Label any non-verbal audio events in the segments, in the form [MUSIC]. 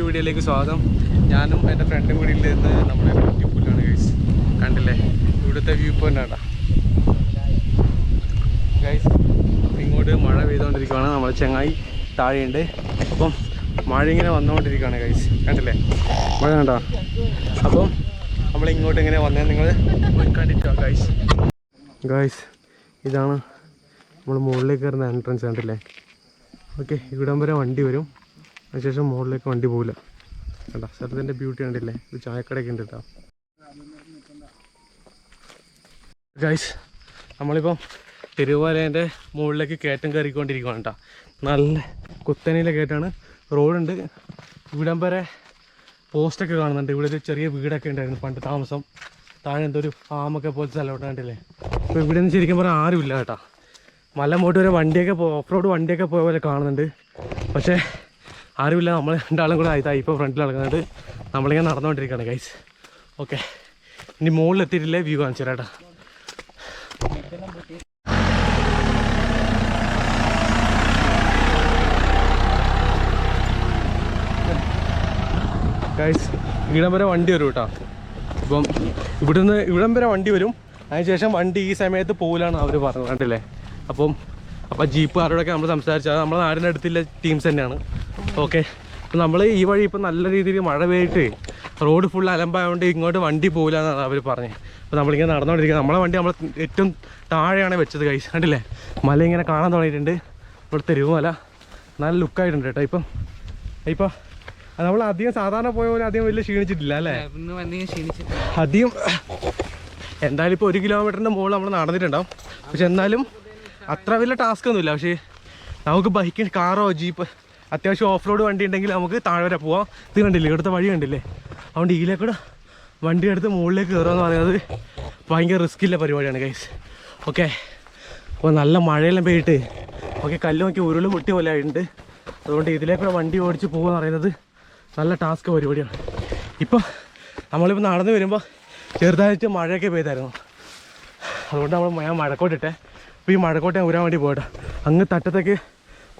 വീഡിയോയിലേക്ക് സ്വാഗതം. ഞാനും എന്റെ ഫ്രണ്ടും കൂടി ഇരുന്ന് നമ്മുടെ കുറ്റിപ്പുല്ലാണ് ഗൈസ് കണ്ടില്ലേ? ഇവിടുത്തെ വ്യൂ പോയിന്റ് ആണ്ടാ ഗൈസ് ഇങ്ങോട്ട് മഴ പെയ്തുകൊണ്ടിരിക്കുകയാണ് നമ്മുടെ ചെങ്ങായി താഴെയുണ്ട്. അപ്പം മഴ ഇങ്ങനെ വന്നുകൊണ്ടിരിക്കുകയാണ് ഗൈസ് കണ്ടില്ലേ? മഴ കണ്ടോ? അപ്പം നമ്മൾ ഇങ്ങോട്ട് ഇങ്ങനെ വന്നേ. നിങ്ങൾ കണ്ടിട്ടോ ഗൈസ് ഗൈസ് ഇതാണ് നമ്മൾ മുകളിലേക്ക് കയറുന്ന എൻട്രൻസ് കണ്ടില്ലേ? ഓക്കെ ഇവിടം വരെ വണ്ടി വരും. അതിനുശേഷം മുകളിലേക്ക് വണ്ടി പോകില്ല കണ്ടോ? സ്ഥലത്തിന്റെ ബ്യൂട്ടി കണ്ടില്ലേ? ഒരു ചായക്കടയൊക്കെ ഉണ്ട് കേട്ടോ. ഗൈസ് നമ്മളിപ്പം തിരുവല്ലേന്റെ മുകളിലേക്ക് കയറ്റം കയറിക്കൊണ്ടിരിക്കുകയാണ് കേട്ടോ. നല്ല കുത്തനയിലെ കയറ്റാണ് റോഡുണ്ട്. ഇവിടം വരെ പോസ്റ്റൊക്കെ കാണുന്നുണ്ട്. ഇവിടെ ഒരു ചെറിയ വീടൊക്കെ ഉണ്ടായിരുന്നു പണ്ട് താമസം. താഴെ എന്തോ ഒരു ഫാമൊക്കെ പോലത്തെ സ്ഥലം കണ്ടില്ലേ? അപ്പോൾ ഇവിടെ നിന്ന് ശരിക്കും പറഞ്ഞാൽ ആരുമില്ല കേട്ടോ. മല മോട്ട് വരെ വണ്ടിയൊക്കെ പോ ഓഫ് റോഡ് വണ്ടിയൊക്കെ പോയ പോലെ കാണുന്നുണ്ട്. പക്ഷേ ആരുമില്ല നമ്മൾ രണ്ടാളും കൂടെ ആയിതാ ഇപ്പോൾ ഫ്രണ്ടിൽ നടക്കുന്നുണ്ട് നമ്മളിങ്ങനെ നടന്നുകൊണ്ടിരിക്കുകയാണ് ഗൈസ് ഓക്കെ ഇനി മുകളിൽ എത്തിയിട്ടില്ലേ വ്യൂ കാണിച്ചു തരാം ഗൈസ് ഇവിടം വരെ വണ്ടി വരും കേട്ടോ. ഇപ്പം ഇവിടുന്ന് ഇവിടം വരെ വണ്ടി വരും. അതിനുശേഷം വണ്ടി ഈ സമയത്ത് പോകില്ലാണ് അവർ പറഞ്ഞത് കണ്ടില്ലേ? അപ്പം അപ്പം ജീപ്പ് ആരോടൊക്കെ നമ്മൾ സംസാരിച്ചത് നമ്മുടെ നാടിന്റെ അടുത്തുള്ള ടീംസ് തന്നെയാണ്. ഓക്കെ നമ്മൾ ഈ വഴി ഇപ്പം നല്ല രീതിയിൽ മഴ പെയ്തിട്ട് റോഡ് ഫുൾ അലമ്പായതുകൊണ്ട് ഇങ്ങോട്ട് വണ്ടി പോകില്ല എന്നാണ് അവർ പറഞ്ഞത് അപ്പോൾ നമ്മളിങ്ങനെ നടന്നുകൊണ്ടിരിക്കുന്നത് നമ്മളെ വണ്ടി നമ്മൾ ഏറ്റവും താഴെയാണ് വെച്ചത് കൈസ് കണ്ടില്ലേ? മല ഇങ്ങനെ കാണാൻ തുടങ്ങിയിട്ടുണ്ട്. ഇവിടെ തെരുവുമല നല്ല ലുക്കായിട്ടുണ്ട് കേട്ടോ ഇപ്പം. ഇപ്പം നമ്മൾ അധികം സാധാരണ പോയ പോലെ അധികം വലിയ ക്ഷീണിച്ചിട്ടില്ല അല്ലേ? അധികം എന്തായാലും ഇപ്പോൾ ഒരു കിലോമീറ്ററിന്റെ മുകളിൽ നമ്മൾ നടന്നിട്ടുണ്ടാവും. പക്ഷെ എന്നാലും അത്ര വലിയ ടാസ്ക് ഒന്നുമില്ല. പക്ഷേ നമുക്ക് ബൈക്ക് കാറോ ജീപ്പ് അത്യാവശ്യം ഓഫ് റോഡ് വണ്ടി ഉണ്ടെങ്കിൽ നമുക്ക് താഴെ വരെ പോവാം. ഇത് കണ്ടില്ലേ? ഇവിടുത്തെ വഴി കണ്ടില്ലേ? അതുകൊണ്ട് ഇതിലേക്കൂടെ വണ്ടി എടുത്ത് മുകളിലേക്ക് കയറുക എന്ന് പറയുന്നത് ഭയങ്കര റിസ്ക്കില്ല പരിപാടിയാണ് ഗൈസ് ഓക്കെ അപ്പോൾ നല്ല മഴയെല്ലാം പെയ്യിട്ട് ഓക്കെ കല്ല് നോക്കി ഉരുൾ പൊട്ടി പോലെ ആയിട്ടുണ്ട്. അതുകൊണ്ട് ഇതിലേക്കൂടെ വണ്ടി ഓടിച്ച് പോകുക എന്ന് പറയുന്നത് നല്ല ടാസ്ക് പരിപാടിയാണ്. ഇപ്പോൾ നമ്മളിപ്പോൾ നടന്ന് വരുമ്പോൾ ചെറുതായിട്ട് മഴയൊക്കെ പെയ്തായിരുന്നു. അതുകൊണ്ട് നമ്മൾ ഞാൻ മഴക്കോട്ടിട്ടെ. അപ്പോൾ ഈ മഴക്കോട്ടയം ഊരാൻ വേണ്ടി പോയിട്ടാ അങ്ങ് തട്ടത്തേക്ക്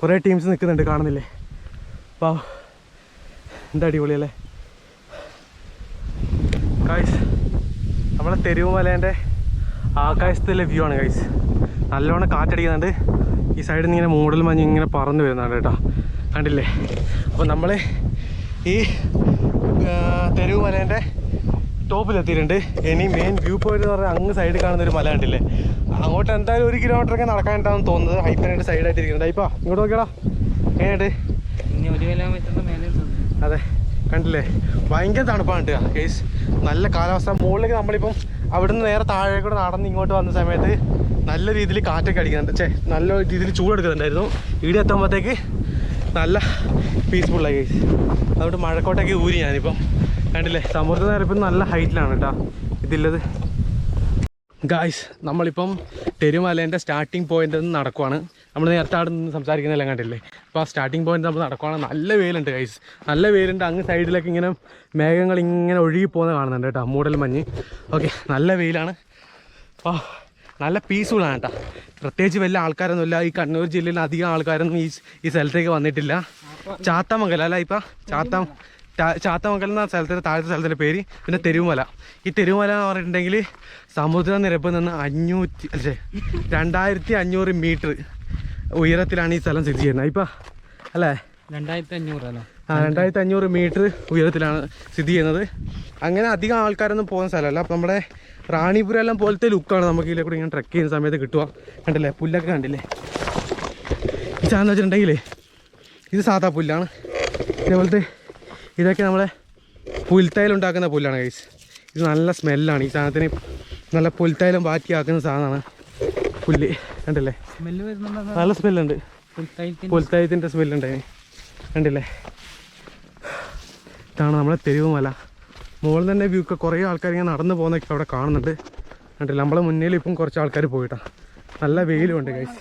കുറേ ടീംസ് നിൽക്കുന്നുണ്ട് കാണുന്നില്ലേ? അപ്പോൾ എന്താ അടിപൊളിയല്ലേ? കായ്സ് നമ്മളെ തെരുവുമലേന്റെ ആകാശത്തിലെ വ്യൂ ആണ് കൈസ് നല്ലോണം കാറ്റടിക്കുന്നുണ്ട്. ഈ സൈഡിൽ നിന്ന് ഇങ്ങനെ മൂടൽ മഞ്ഞ് ഇങ്ങനെ പറന്ന് വരുന്നുണ്ട് കേട്ടോ. കണ്ടില്ലേ? അപ്പോൾ നമ്മൾ ഈ തെരുവ് തെരുവുമലേന്റെ ടോപ്പിലെത്തിയിട്ടുണ്ട് ഇനി മെയിൻ വ്യൂ പോയിന്റ് എന്ന് പറഞ്ഞാൽ അങ്ങ് സൈഡിൽ കാണുന്ന ഒരു മല കണ്ടില്ലേ? അങ്ങോട്ട് എന്തായാലും ഒരു കിലോമീറ്റർ ഒക്കെ നടക്കാനായിട്ടാണ് തോന്നുന്നത്. ഹൈപ്പനായിട്ട് സൈഡായിട്ട് ഇരിക്കുന്നത്. ഹൈപ്പാ ഇങ്ങോട്ട് നോക്കിയടാ. ഉണ്ട്. അതെ കണ്ടില്ലേ? ഭയങ്കര തണുപ്പാണ് കേട്ടോ. കേസ് നല്ല കാലാവസ്ഥ. മുകളിലേക്ക് നമ്മളിപ്പം അവിടുന്ന് നേരെ താഴെ കൂടെ നടന്ന് ഇങ്ങോട്ട് വന്ന സമയത്ത് നല്ല രീതിയിൽ കാറ്റൊക്കെ അടിക്കുന്നുണ്ട്. ചേ നല്ല രീതിയിൽ ചൂടെടുക്കുന്നുണ്ടായിരുന്നു ഇവിടെ എത്തുമ്പോഴത്തേക്ക് നല്ല പീസ്ഫുള്ളായി കേസ് അതുകൊണ്ട് മഴക്കോട്ടൊക്കെ ഊരി ഞാനിപ്പം. കണ്ടില്ലേ? സമുദ്ര നിരപ്പിൽ നല്ല ഹൈറ്റിലാണ് കേട്ടോ ഇതില്ലത്. ഗായ്സ് നമ്മളിപ്പം തെരുമലേന്റെ സ്റ്റാർട്ടിങ് പോയിന്റിൽ നിന്ന് നടക്കുവാണ്. നമ്മൾ നേരത്തെ അവിടെ നിന്ന് സംസാരിക്കുന്നതെല്ലാം കണ്ടില്ലേ? അപ്പോൾ ആ സ്റ്റാർട്ടിങ് പോയിന്റ് നമ്മൾ നടക്കുവാണ്. നല്ല വെയിലുണ്ട് ഗൈസ് നല്ല വെയിലുണ്ട്. അങ്ങ് സൈഡിലൊക്കെ ഇങ്ങനെ മേഘങ്ങൾ ഇങ്ങനെ ഒഴുകി പോകുന്നത് കാണുന്നുണ്ട് കേട്ടോ മൂടൽ മഞ്ഞ്. ഓക്കെ നല്ല വെയിലാണ്. അപ്പോൾ നല്ല പീസ്ഫുള്ളാണ് കേട്ടോ. പ്രത്യേകിച്ച് വലിയ ആൾക്കാരൊന്നും ഇല്ല ഈ കണ്ണൂർ ജില്ലയിൽ അധികം ആൾക്കാരൊന്നും ഈ ഈ സ്ഥലത്തേക്ക് വന്നിട്ടില്ല. ചാത്താമംഗലം അല്ല ഇപ്പം? ചാത്തം ചാത്തമംഗലം എന്ന സ്ഥലത്തിന്റെ താഴത്തെ സ്ഥലത്തിന്റെ പേര് പിന്നെ തെരുവുമല. ഈ തെരുവുമല എന്ന് പറഞ്ഞിട്ടുണ്ടെങ്കിൽ സമുദ്രനിരപ്പിൽ നിന്ന് അഞ്ഞൂറ്റി അല്ലേ രണ്ടായിരത്തി അഞ്ഞൂറ് മീറ്റർ ഉയരത്തിലാണ് ഈ സ്ഥലം സ്ഥിതി ചെയ്യുന്നത്. ഇപ്പം അല്ലേ? രണ്ടായിരത്തി അഞ്ഞൂറ് ആ രണ്ടായിരത്തി അഞ്ഞൂറ് മീറ്റർ ഉയരത്തിലാണ് സ്ഥിതി ചെയ്യുന്നത്. അങ്ങനെ അധികം ആൾക്കാരൊന്നും പോകുന്ന സ്ഥലമല്ല. അപ്പം നമ്മുടെ റാണിപുരം എല്ലാം പോലത്തെ ലുക്കാണ് നമുക്ക് ഇതിലെ കൂടെ ഇങ്ങനെ ട്രക്ക് ചെയ്യുന്ന സമയത്ത് കിട്ടുക. കണ്ടില്ലേ? പുല്ലൊക്കെ കണ്ടില്ലേ? സാധനം വെച്ചിട്ടുണ്ടെങ്കിലേ ഇത് സാധാ പുല്ലാണ്. ഇതേപോലത്തെ ഇതൊക്കെ നമ്മളെ പുൽത്തൈലുണ്ടാക്കുന്ന പുല്ലാണ് കൈസ് ഇത് നല്ല സ്മെല്ലാണ്. ഈ സാധനത്തിന് നല്ല പുൽത്തൈലം ബാക്കിയാക്കുന്ന സാധനമാണ് പുല്ല്. കണ്ടില്ലേ? നല്ല സ്മെല്ലുണ്ട്. പുൽത്തൈലത്തിന്റെ സ്മെല്ലുണ്ട്. അതിന് കണ്ടില്ലേ? ഇതാണ് നമ്മളെ തെരുവ് മല. മുകളിൽ തന്നെ വ്യൂ ഒക്കെ കുറേ ആൾക്കാർ ഇങ്ങനെ നടന്നു പോകുന്നൊക്കെ അവിടെ കാണുന്നുണ്ട്. കണ്ടില്ല? നമ്മളെ മുന്നിൽ ഇപ്പം കുറച്ച് ആൾക്കാർ പോയിട്ടാണ് നല്ല വെയിലും ഉണ്ട് ഗൈസ്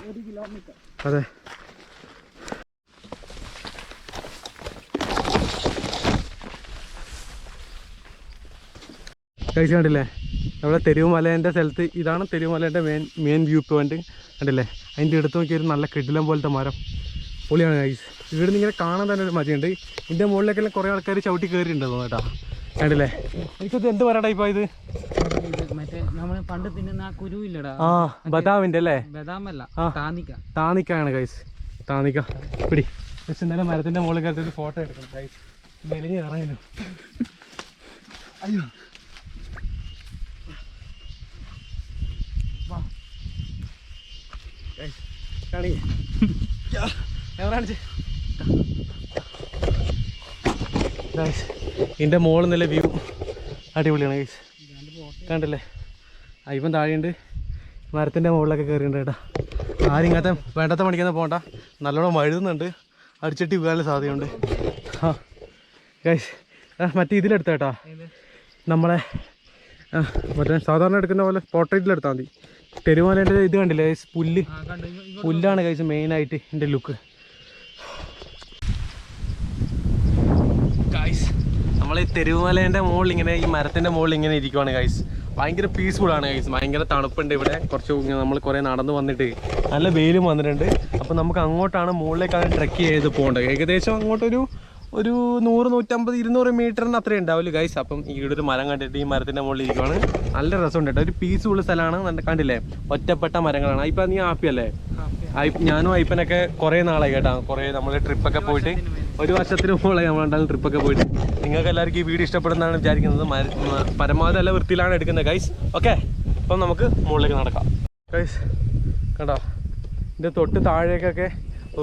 അതെ. കഴിച്ച് കണ്ടില്ലേ? നമ്മുടെ തെരുവുമലേന്റെ സ്ഥലത്ത് ഇതാണ് തെരുവുമലേന്റെ മെയിൻ മെയിൻ വ്യൂ പോയിന്റ് കണ്ടില്ലേ? അതിന്റെ അടുത്ത് നോക്കിയൊരു നല്ല കിടിലം പോലത്തെ മരം. പൊളിയാണ് ഗൈസ് ഇവിടുന്ന് ഇങ്ങനെ കാണാൻ തന്നെ ഒരു മതിയുണ്ട്. ഇതിന്റെ മുകളിലേക്കെല്ലാം കുറേ ആൾക്കാർ ചവിട്ടി കയറിയിട്ടുണ്ടോ കേട്ടോ. കണ്ടില്ലേ? എനിക്കത് എന്ത് പറയടാ ഇപ്പോൾ ഇത്? പണ്ട് തിന്നുന്ന ആ കുരു ഇല്ലടാ. ആ ബദാമിന്റെ അല്ലേ? ബദാമല്ല ആ. താന്നിക്ക താന്നിക്കാണ് ഗൈസ് താനിക്ക. പിടി. പക്ഷെ ഇന്നലെ മരത്തിന്റെ മുകളിൽ കയറി ഫോട്ടോ എടുക്കണം ഗൈസ് മെലിഞ്ഞ് ഇറങ്ങില്ല അയ്യോ. ഇതിന്റെ മോൾ നല്ല വ്യൂ അടിപൊളിയാണ് ഗൈസ് കണ്ടല്ലേ? അയ്യപ്പൻ താഴെയുണ്ട്. മരത്തിന്റെ മുകളിലൊക്കെ കയറിയിട്ടുണ്ട് കേട്ടോ. ആരും ഇങ്ങനത്തെ വേണ്ടാത്ത പണിക്കൊന്നും പോകണ്ട നല്ലോണം വഴുതുന്നുണ്ട്. അടിച്ചിട്ട് വീഴാനുള്ള സാധ്യതയുണ്ട്. ആ ഗൈസ് മറ്റേ ഇതിലെടുത്ത കേട്ടോ. നമ്മളെ മറ്റേ സാധാരണ എടുക്കുന്ന പോലെ പോർട്രേറ്റിലെടുത്താൽ മതി. തെരുമലേന്റെ ഇത് കണ്ടില്ലേ? പുല്ല്. പുല്ലാണ് കഴിച്ച് മെയിനായിട്ട് എന്റെ ലുക്ക് ഗൈസ് നമ്മൾ ഈ തെരുവുമലേന്റെ മുകളിൽ ഇങ്ങനെ ഈ മരത്തിന്റെ മുകളിൽ ഇങ്ങനെ ഇരിക്കുവാണ് ഗൈസ് ഭയങ്കര പീസ്ഫുൾ ആണ് ഗൈസ് ഭയങ്കര തണുപ്പുണ്ട് ഇവിടെ. കുറച്ച് നമ്മൾ കുറേ നടന്ന് വന്നിട്ട് നല്ല വെയിലും വന്നിട്ടുണ്ട്. അപ്പോൾ നമുക്ക് അങ്ങോട്ടാണ് മുകളിലേക്കാണ് ട്രെക്ക് ചെയ്ത് പോകേണ്ടത്. ഏകദേശം അങ്ങോട്ടൊരു ഒരു നൂറ് നൂറ്റമ്പത് ഇരുന്നൂറ് മീറ്ററിന് അത്രേ ഉണ്ടാവില്ല ഗൈസ് അപ്പം ഇവിടെ ഒരു മരം കണ്ടിട്ട് ഈ മരത്തിന്റെ മുകളിൽ ഇരിക്കുവാണ്. നല്ല രസമുണ്ട് കേട്ടോ. ഒരു പീസ് ഉള്ള സ്ഥലമാണ് കണ്ടില്ലേ? ഒറ്റപ്പെട്ട മരങ്ങളാണ്. ഇപ്പം നീ ആപ്പി അല്ലേ? ഞാനും അയ്പ്പനൊക്കെ കുറേ നാളായി കേട്ടോ. കുറേ നമ്മൾ ട്രിപ്പൊക്കെ പോയിട്ട്. ഒരു വർഷത്തിന് മുകളിൽ നമ്മൾ രണ്ടാളും ട്രിപ്പൊക്കെ പോയിട്ട്. നിങ്ങൾക്ക് എല്ലാവർക്കും ഈ വീഡിയോ ഇഷ്ടപ്പെടുന്നതാണ് വിചാരിക്കുന്നത്. പരമാവധി നല്ല വൃത്തിയിലാണ് എടുക്കുന്നത് ഗൈസ് ഓക്കെ അപ്പം നമുക്ക് മുകളിലേക്ക് നടക്കാം. ഗൈസ് കണ്ടോ? ഇതിന്റെ തൊട്ട് താഴേക്കൊക്കെ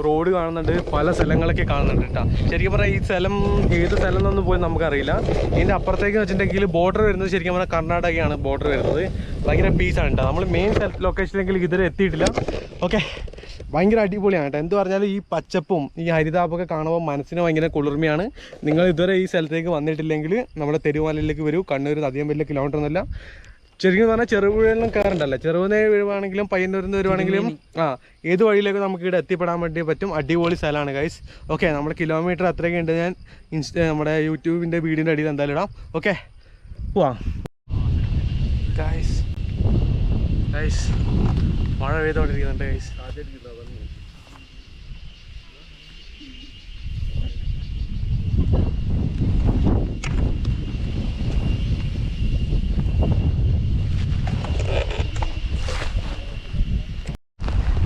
റോഡ് കാണുന്നുണ്ട് പല സ്ഥലങ്ങളൊക്കെ കാണുന്നുണ്ട് കേട്ടോ ശരിക്കും പറഞ്ഞാൽ ഈ സ്ഥലം ഏത് സ്ഥലം എന്നൊന്നും പോലും നമുക്കറിയില്ല. ഇതിന്റെ അപ്പുറത്തേക്ക് വെച്ചിട്ടുണ്ടെങ്കിൽ ബോർഡർ വരുന്നത് ശരിക്കും പറഞ്ഞാൽ കർണാടകയാണ് ബോർഡർ വരുന്നത്. ഭയങ്കര പീസാണ് കേട്ടോ നമ്മൾ മെയിൻ ലൊക്കേഷനിലെങ്കിൽ ഇതുവരെ എത്തിയിട്ടില്ല. ഓക്കെ ഭയങ്കര അടിപൊളിയാണ് കേട്ടോ എന്ത് പറഞ്ഞാലും ഈ പച്ചപ്പും ഈ ഹരിതാപൊക്കെ കാണുമ്പോൾ മനസ്സിന് ഭയങ്കര കുളിർമയാണ്. നിങ്ങൾ ഇതുവരെ ഈ സ്ഥലത്തേക്ക് വന്നിട്ടില്ലെങ്കിൽ നമ്മുടെ തെരുവാലയിലേക്ക് വരൂ. കണ്ണൂർ അധികം വലിയ കിലോമീറ്റർ ഒന്നുമില്ല. ശരിക്കും പറഞ്ഞാൽ ചെറുപുഴയിലും കയറണ്ടല്ലോ ചെറുപുഴ വരുവാണെങ്കിലും പയ്യന്നൂരിൽ നിന്ന് വരുവാണെങ്കിലും ആ ഏത് വഴിയിലേക്ക് നമുക്ക് ഇവിടെ എത്തിപ്പെടാൻ വേണ്ടി പറ്റും അടിപൊളി സ്ഥലമാണ് ഗൈസ് ഓക്കെ നമ്മൾ കിലോമീറ്റർ അത്രയൊക്കെ ഉണ്ട്. ഞാൻ ഇൻസ്റ്റ നമ്മുടെ യൂട്യൂബിന്റെ വീടിന്റെ അടിയിൽ എന്തായാലും ഇടാം. ഓക്കെ പോവാം. ഗൈസ് ഗൈസ് മഴ പെയ്തുകൊണ്ടിരിക്കുന്നുണ്ട്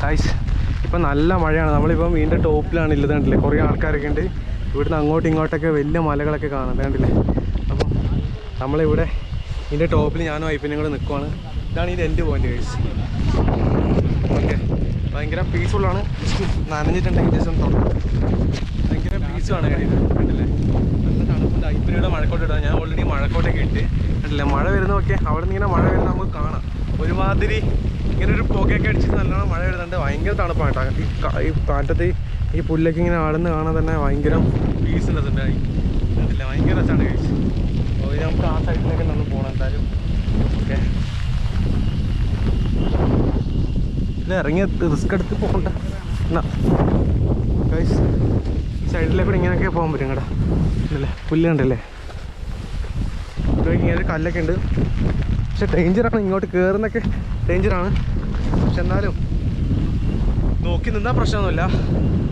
ഗൈസ് ഇപ്പം നല്ല മഴയാണ്. നമ്മളിപ്പം വീണ്ടും ടോപ്പിലാണ് ഉള്ളത് കണ്ടില്ലേ? കുറേ ആൾക്കാരൊക്കെ ഉണ്ട്. ഇവിടുന്ന് അങ്ങോട്ടും ഇങ്ങോട്ടൊക്കെ വലിയ മലകളൊക്കെ കാണാം. കണ്ടില്ലേ? അപ്പം നമ്മളിവിടെ ഇതിന്റെ ടോപ്പിൽ ഞാനും കൂടെ നിൽക്കുവാണ് ഇതാണ് ഇതിന്റെ എന്റെ പോയിന്റ് ഗൈസ് ഓക്കെ. ഭയങ്കര പീസ്ഫുള്ളാണ് ജസ്റ്റ് നനഞ്ഞിട്ടുണ്ടെങ്കിൽ ജസ്റ്റ് ഒന്ന് തുറക്കും ഭയങ്കര പീസുമാണ് കണ്ടില്ലേ? നല്ല തണുപ്പുണ്ട് ഐപ്പിനിയുടെ മഴക്കോട്ട് ഇടാം. ഞാൻ ഓൾറെഡി മഴക്കോട്ടൊക്കെ ഇട്ട് കണ്ടില്ലേ? മഴ വരുന്നതൊക്കെ അവിടെ നിന്ന് ഇങ്ങനെ മഴ വരുന്ന നമുക്ക് കാണാം. ഒരുമാതിരി ഇങ്ങനെ ഒരു പുകയൊക്കെ അടിച്ചിട്ട് നല്ലോണം മഴ വരുന്നുണ്ട് ഭയങ്കര തണുപ്പാണ് കേട്ടോ. ഈ കാറ്റത്ത് ഈ പുല്ലൊക്കെ ഇങ്ങനെ ആടുന്ന കാണാൻ തന്നെ ഭയങ്കര പീസ് ഉണ്ടായി അതില്ല ഭയങ്കര രസമാണ് കഴിച്ച്. അപ്പോൾ നമുക്ക് ആ സൈഡിലേക്ക് നമ്മൾ പോകണം എന്തായാലും. ഓക്കെ. ഇത് ഇറങ്ങി റിസ്ക് എടുത്ത് പോകണ്ട സൈഡിലേക്ക് കൂടെ ഇങ്ങനെയൊക്കെ പോകാൻ പറ്റും കേട്ടോ. ഉണ്ടല്ലേ പുല്ല് കണ്ടല്ലേ? ഇങ്ങനെ ഒരു കല്ലൊക്കെ ഉണ്ട്. പക്ഷെ ഡേഞ്ചറാണ് ഇങ്ങോട്ട് കയറുന്നൊക്കെ ഡേഞ്ചറാണ് പക്ഷെ എന്നാലും നോക്കി നിന്നാൽ പ്രശ്നമൊന്നുമില്ല.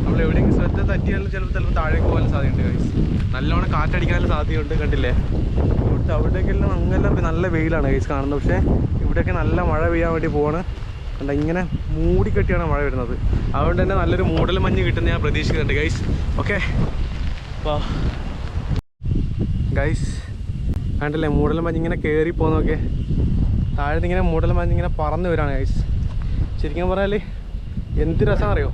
നമ്മൾ എവിടെയെങ്കിലും ശ്രദ്ധ തട്ടിയാലും ചിലപ്പോൾ ചിലപ്പോൾ താഴേക്ക് പോകാൻ സാധ്യതയുണ്ട് കൈസ് നല്ലോണം കാറ്റടിക്കാനുള്ള സാധ്യതയുണ്ട് കണ്ടില്ലേ? ഇവിടുത്തെ അവിടേക്കെല്ലാം അങ്ങെല്ലാം നല്ല വെയിലാണ് കൈസ് കാണുന്നത്. പക്ഷേ ഇവിടെയൊക്കെ നല്ല മഴ പെയ്യാൻ വേണ്ടി പോവാണ്. കണ്ട ഇങ്ങനെ മൂടിക്കെട്ടിയാണ് മഴ വരുന്നത്. അതുകൊണ്ട് തന്നെ നല്ലൊരു മൂടൽ മഞ്ഞ് കിട്ടുന്ന ഞാൻ പ്രതീക്ഷിക്കുന്നുണ്ട് ഗൈസ് ഓക്കെ വാ. ഗൈസ് കണ്ടില്ലേ? മൂടൽ മഞ്ഞ് ഇങ്ങനെ കയറി പോകുന്നതൊക്കെ താഴെ ഇങ്ങനെ മൂടൽ മഞ്ഞ് ഇങ്ങനെ പറന്ന് വരാണ് ഗൈസ് ശരിക്കും പറഞ്ഞാൽ എന്ത് രസം അറിയോ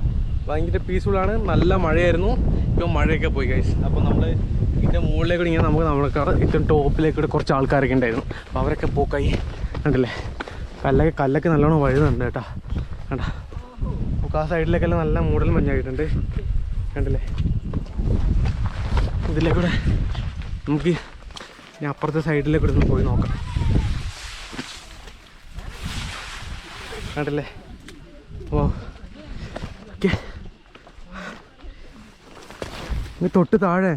ഭയങ്കര പീസ്ഫുള്ളാണ് നല്ല മഴയായിരുന്നു. ഇപ്പം മഴയൊക്കെ പോയി ഗൈസ് അപ്പോൾ നമ്മൾ ഇതിന്റെ മുകളിലേക്ക് ഇങ്ങനെ നമുക്ക് നമ്മളെക്കാർ ഏറ്റവും ടോപ്പിലേക്ക് കൂടെ കുറച്ച് ആൾക്കാരൊക്കെ ഉണ്ടായിരുന്നു. അപ്പോൾ അവരൊക്കെ പോക്കായി. കണ്ടല്ലേ? കല്ലൊക്കെ കല്ലൊക്കെ നല്ലോണം വഴുതുന്നുണ്ട് കേട്ടോ. കണ്ട? നമുക്ക് ആ സൈഡിലേക്കെല്ലാം നല്ല മൂടൽ മഞ്ഞായിട്ടുണ്ട്. കണ്ടല്ലേ? ഇതിലേക്കൂടെ നമുക്ക് ഞാൻ അപ്പുറത്തെ സൈഡിലേക്കൂടെ ഒന്ന് പോയി നോക്കാം. കണ്ടില്ലേ? ഓ തൊട്ട് താഴെ.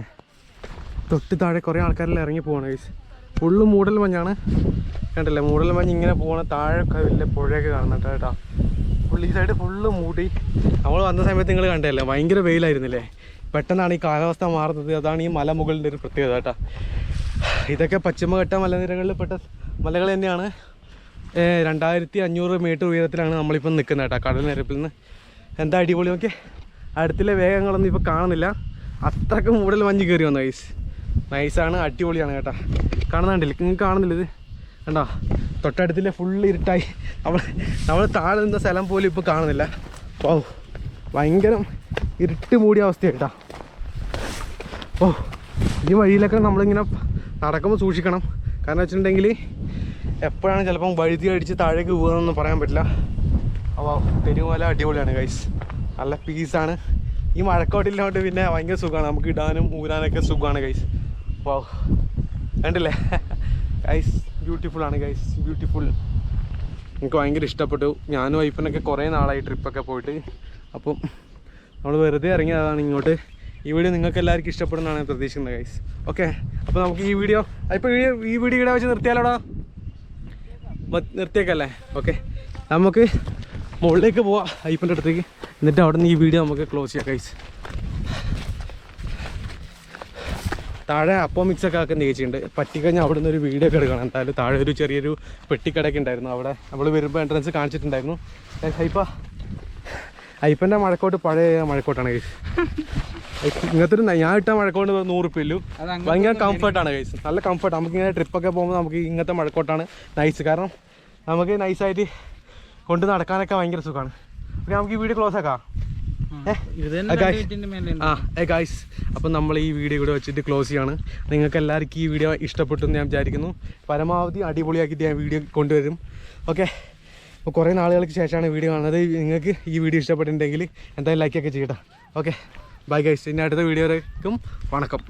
തൊട്ട് താഴെ കുറേ ആൾക്കാരെല്ലാം ഇറങ്ങി പോവാണ് ഗൈസ് ഫുള്ള് മൂടൽ മഞ്ഞാണ്. കണ്ടില്ലേ? മൂടൽ മഞ്ഞ് ഇങ്ങനെ പോകണ താഴെ വലിയ പുഴയൊക്കെ കാണുന്നുണ്ട് കേട്ടോ. ഫുള്ള് ഈ സൈഡ് ഫുള്ള് മൂടി. നമ്മൾ വന്ന സമയത്ത് നിങ്ങൾ കണ്ടല്ലേ ഭയങ്കര വെയിലായിരുന്നില്ലേ? പെട്ടെന്നാണ് ഈ കാലാവസ്ഥ മാറുന്നത്. അതാണ് ഈ മലമുകളിന്റെ ഒരു പ്രത്യേകത കേട്ടോ. ഇതൊക്കെ പശ്ചിമഘട്ട മലനിരകളിൽ പെട്ട മലകൾ തന്നെയാണ്. രണ്ടായിരത്തി അഞ്ഞൂറ് മീറ്റർ ഉയരത്തിലാണ് നമ്മളിപ്പം നിൽക്കുന്നത് കേട്ടോ കടൽ നിരപ്പിൽ നിന്ന്. എന്താ അടിപൊളി നോക്കിയേ? അടുത്തിലെ വേഗങ്ങളൊന്നും ഇപ്പോൾ കാണുന്നില്ല. അത്രയ്ക്ക് മൂടൽ മഞ്ഞ് കയറി വന്നു നൈസ് നൈസാണ് അടിപൊളിയാണ് കേട്ടോ. കാണുന്നുണ്ടല്ലേ? നിങ്ങൾക്ക് കാണുന്നില്ല ഇത്? കണ്ടോ? തൊട്ടടുത്തിലെ ഫുള്ള് ഇരുട്ടായി. നമ്മൾ നമ്മൾ താഴെ നിന്ന സ്ഥലം പോലും ഇപ്പോൾ കാണുന്നില്ല. ഓ ഭയങ്കര ഇരുട്ട് മൂടിയ അവസ്ഥയാണ് കേട്ടോ. ഓ ഈ വഴിയിലൊക്കെ നമ്മളിങ്ങനെ നടക്കുമ്പോൾ സൂക്ഷിക്കണം. കാരണം വെച്ചിട്ടുണ്ടെങ്കിൽ എപ്പോഴാണ് ചിലപ്പം വഴുതി അടിച്ച് താഴേക്ക് പോകുന്നതെന്ന് പറയാൻ പറ്റില്ല. അപ്പോൾ പെരുമല അടിപൊളിയാണ് ഗൈസ് നല്ല പീസാണ് ഈ മഴക്കോട്ടിലോട്ട് പിന്നെ ഭയങ്കര സുഖമാണ്. നമുക്ക് ഇടാനും ഊരാനൊക്കെ സുഖമാണ് ഗൈസ് അപ്പോൾ കണ്ടില്ലേ? [LAUGHS] ഗൈസ് ബ്യൂട്ടിഫുൾ ആണ് ഗൈസ് ബ്യൂട്ടിഫുൾ എനിക്ക് ഭയങ്കര ഇഷ്ടപ്പെട്ടു. ഞാനും വൈഫിനൊക്കെ കുറേ നാളായി ട്രിപ്പൊക്കെ പോയിട്ട്. അപ്പം നമ്മൾ വെറുതെ ഇറങ്ങിയതാണ് ഇങ്ങോട്ട്. ഈ വീഡിയോ നിങ്ങൾക്ക് എല്ലാവർക്കും ഇഷ്ടപ്പെടുന്നതാണ് ഞാൻ പ്രതീക്ഷിക്കുന്നത് ഗൈസ് ഓക്കെ അപ്പോൾ നമുക്ക് ഈ വീഡിയോ ഇപ്പോൾ ഈ വീഡിയോ ഇവിടെ വെച്ച് നിർത്തിയാലോടാ? നിർത്തിയേക്കല്ലേ? ഓക്കെ നമുക്ക് മുകളിലേക്ക് പോവാം ഐപ്പന്റെ അടുത്തേക്ക്. എന്നിട്ട് അവിടെ നിന്ന് ഈ വീഡിയോ നമുക്ക് ക്ലോസ് ചെയ്യാം കൈസ് താഴെ അപ്പം മിക്സ് ഒക്കെ ആക്കുന്ന ചേച്ചിയുണ്ട് പറ്റിക്കഴിഞ്ഞാൽ അവിടെ നിന്ന് ഒരു വീഡിയോ ഒക്കെ എടുക്കണം. എന്തായാലും താഴെ ഒരു ചെറിയൊരു പെട്ടിക്കടയൊക്കെ ഉണ്ടായിരുന്നു. അവിടെ നമ്മൾ വരുമ്പോൾ എൻട്രൻസ് കാണിച്ചിട്ടുണ്ടായിരുന്നു. ഹൈപ്പ അയ്യപ്പന്റെ മഴക്കോട്ട് പഴയ മഴക്കോട്ടാണ് ഗൈസ് ഇങ്ങനത്തെ ഒരു ഞാൻ ഇട്ട മഴക്കോട്ട് നൂറ് അങ്ങ് ഭയങ്കര കംഫർട്ടാണ് ഗൈസ് നല്ല കംഫർട്ട് നമുക്ക് ഇങ്ങനെ ട്രിപ്പൊക്കെ പോകുമ്പോൾ നമുക്ക് ഇങ്ങനത്തെ മഴക്കോട്ടാണ് നൈസ് കാരണം നമുക്ക് നൈസായിട്ട് കൊണ്ട് നടക്കാനൊക്കെ ഭയങ്കര സുഖമാണ് ഓക്കെ നമുക്ക് ഈ വീഡിയോ ക്ലോസ് ആക്കാം. ആ ഏ? ഗായ്സ് അപ്പം നമ്മൾ ഈ വീഡിയോ കൂടെ വെച്ചിട്ട് ക്ലോസ് ചെയ്യാണ്. നിങ്ങൾക്ക് എല്ലാവർക്കും ഈ വീഡിയോ ഇഷ്ടപ്പെട്ടു എന്ന് ഞാൻ വിചാരിക്കുന്നു. പരമാവധി അടിപൊളിയാക്കിയിട്ട് ഞാൻ വീഡിയോ കൊണ്ടുവരും. ഓക്കെ? അപ്പോൾ കുറേ നാളുകൾക്ക് ശേഷമാണ് വീഡിയോ കാണുന്നത്. നിങ്ങൾക്ക് ഈ വീഡിയോ ഇഷ്ടപ്പെട്ടിട്ടുണ്ടെങ്കിൽ എന്തായാലും ലൈക്കൊക്കെ ചെയ്യട്ടെ. ഓക്കെ? ബൈ ഗൈസ് ഇനി അടുത്ത വീഡിയോയിലേക്കും വണക്കം.